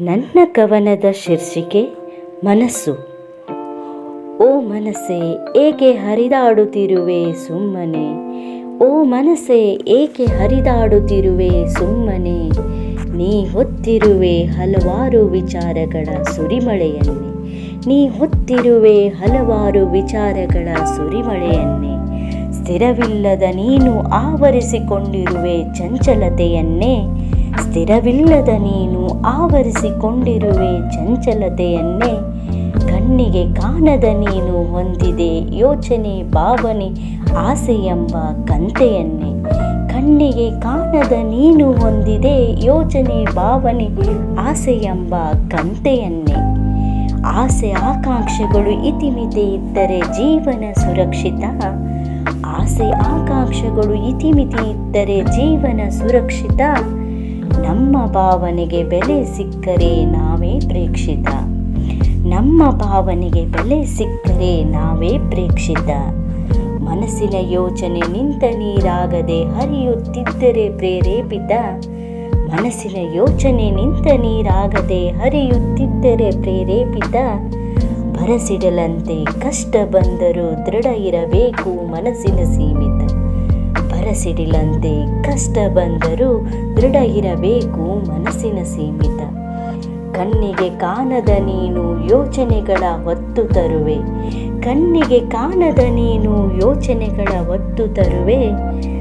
ನನ್ನ ಕವನದ ಶೀರ್ಷಿಕೆ ಮನಸ್ಸು. ಓ ಮನಸ್ಸೇ, ಏಕೆ ಹರಿದಾಡುತ್ತಿರುವೆ ಸುಮ್ಮನೆ? ಓ ಮನಸ್ಸೇ, ಏಕೆ ಹರಿದಾಡುತ್ತಿರುವೆ ಸುಮ್ಮನೆ? ನೀ ಹೊತ್ತಿರುವೆ ಹಲವಾರು ವಿಚಾರಗಳ ಸುರಿಮಳೆಯನ್ನೇ. ನೀ ಹೊತ್ತಿರುವೆ ಹಲವಾರು ವಿಚಾರಗಳ ಸುರಿಮಳೆಯನ್ನೇ. ಸ್ಥಿರವಿಲ್ಲದ ನೀನು ಆವರಿಸಿಕೊಂಡಿರುವೆ ಚಂಚಲತೆಯನ್ನೇ. ಸ್ಥಿರವಿಲ್ಲದ ನೀನು ಆವರಿಸಿಕೊಂಡಿರುವೆ ಚಂಚಲತೆಯನ್ನೇ. ಕಣ್ಣಿಗೆ ಕಾಣದ ನೀನು ಹೊಂದಿದೆ ಯೋಚನೆ, ಭಾವನೆ ಆಸೆ ಎಂಬ ಕಂತೆಯನ್ನೇ. ಕಣ್ಣಿಗೆ ಕಾಣದ ನೀನು ಹೊಂದಿದೆ ಯೋಚನೆ, ಭಾವನೆ ಆಸೆ ಎಂಬ ಕಂತೆಯನ್ನೇ. ಆಸೆ ಆಕಾಂಕ್ಷೆಗಳು ಇತಿಮಿತಿ ಇದ್ದರೆ ಜೀವನ ಸುರಕ್ಷಿತ. ಆಸೆ ಆಕಾಂಕ್ಷೆಗಳು ಇತಿಮಿತಿ ಇದ್ದರೆ ಜೀವನ ಸುರಕ್ಷಿತ. ನಮ್ಮ ಭಾವನೆಗೆ ಬೆಲೆ ಸಿಕ್ಕರೆ ನಾವೇ ಪ್ರೇಕ್ಷಿತ. ನಮ್ಮ ಭಾವನೆಗೆ ಬೆಲೆ ಸಿಕ್ಕರೆ ನಾವೇ ಪ್ರೇಕ್ಷಿತ. ಮನಸ್ಸಿನ ಯೋಚನೆ ನಿಂತ ನೀರಾಗದೆ ಹರಿಯುತ್ತಿದ್ದರೆ ಪ್ರೇರೇಪಿತ. ಮನಸ್ಸಿನ ಯೋಚನೆ ನಿಂತ ನೀರಾಗದೆ ಹರಿಯುತ್ತಿದ್ದರೆ ಪ್ರೇರೇಪಿತ. ಬರಸಿಡಲಂತೆ ಕಷ್ಟ ಬಂದರೂ ದೃಢ ಇರಬೇಕು ಮನಸ್ಸಿನ ಸೀಮಿತ. ಬರಸಿಡಿಲಂತೆ ಕಷ್ಟ ಬಂದರೂ ದೃಢ ಇರಬೇಕು ಮನಸ್ಸಿನ ಸೀಮಿತ. ಕಣ್ಣಿಗೆ ಕಾಣದ ನೀನು ಯೋಚನೆಗಳ ಹೊತ್ತು ತರುವೆ. ಕಣ್ಣಿಗೆ ಕಾಣದ ನೀನು ಯೋಚನೆಗಳ ಹೊತ್ತು ತರುವೆ.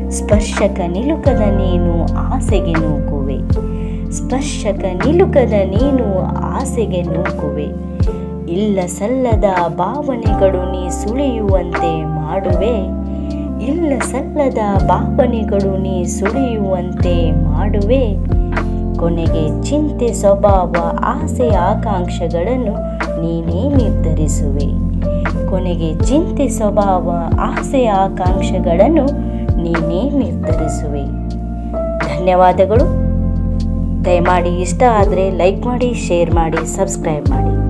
ಸ್ಪರ್ಶಕ ನಿಲುಕದ ನೀನು ಆಸೆಗೆ ನೂಕುವೆ. ಸ್ಪರ್ಶಕ ನಿಲುಕದ ನೀನು ಆಸೆಗೆ ನೂಕುವೆ. ಇಲ್ಲ ಸಲ್ಲದ ಭಾವನೆಗಳು ನೀ ಸುಳಿಯುವಂತೆ ಮಾಡುವೆ. ಇಲ್ಲ ಸಲ್ಲದ ಭಾವನೆಗಳು ನೀ ಸುಳಿಯುವಂತೆ ಮಾಡುವೆ. ಕೊನೆಗೆ ಚಿಂತೆ ಸ್ವಭಾವ, ಆಸೆ, ಆಕಾಂಕ್ಷೆಗಳನ್ನು ನೀನೇ ನಿರ್ಧರಿಸುವೆ. ಕೊನೆಗೆ ಚಿಂತೆ ಸ್ವಭಾವ, ಆಸೆ, ಆಕಾಂಕ್ಷೆಗಳನ್ನು ನೀನೇ ನಿರ್ಧರಿಸುವೆ. ಧನ್ಯವಾದಗಳು. ದಯಮಾಡಿ ಇಷ್ಟ ಆದರೆ ಲೈಕ್ ಮಾಡಿ, ಶೇರ್ ಮಾಡಿ, ಸಬ್ಸ್ಕ್ರೈಬ್ ಮಾಡಿ.